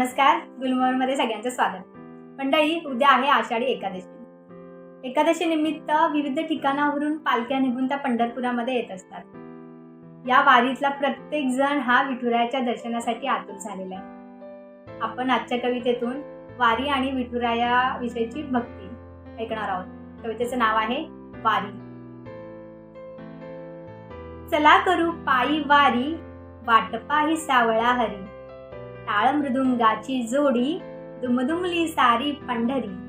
नमस्कार गुलमोहरमध्ये सगळ्यांचं स्वागत. मंडळी उद्या आहे आषाढी एकादशी. एकादशी निमित्त विविध ठिकाणावरून पालख्या निघून त्या पंढरपुरामध्ये येत असतात. या वारीतला प्रत्येक जण हा विठुरायाच्या दर्शनासाठी आतुर झालेला आहे. आपण आजच्या कवितेतून वारी आणि विठुराया विषयीची भक्ती ऐकणार आहोत. कवितेचं नाव आहे वारी. चला करू पायी वारी वाटपाही सावळा हरी. टाळ मृदुंगाची जोडी दुमदुमली सारी पंढरी.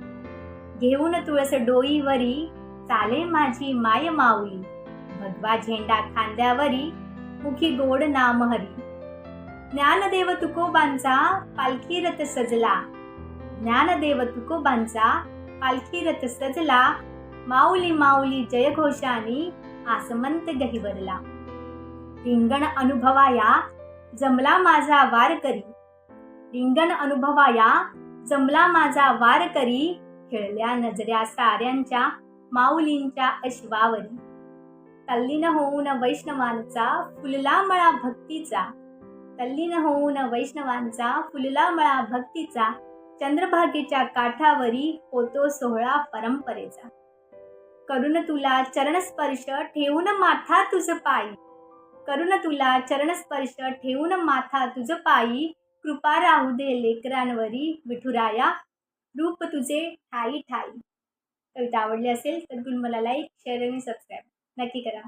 घेऊन तुळस डोईवरी चाले माझी माय माऊली. भगवा झेंडा खांद्यावरी मुखी गोड नाम हरी. ज्ञानदेव तुकोबांचा पालखी रथ सजला. ज्ञानदेव तुकोबांचा पालखी रथ सजला. माऊली माऊली जयघोषानी आसमंत गहिवरला. रिंगण अनुभवाया जमला माझा वारकरी. रिंगण अनुभवाया जमला माझा वारकरी खेळल्या नजऱ्या साऱ्यांच्या माऊलींच्या अश्वावरी. तल्लीन होऊन वैष्णवांचा फुलला मळा भक्तीचा. तल्लीन होऊन वैष्णवांचा फुलला मळा भक्तीचा. चंद्रभागेच्या काठावरी होतो सोहळा परंपरेचा. करुण तुला चरणस्पर्श ठेवून माथा तुझ पायी. करुण तुला चरणस्पर्श ठेवून माथा तुझ पायी. कृपा राहू दे लेकरांवरी विठुराया. रूप तुझे ठाई ठाई. कविता आवडली असेल तर गुण मला लाईक शेअर आणि सबस्क्राईब नक्की करा.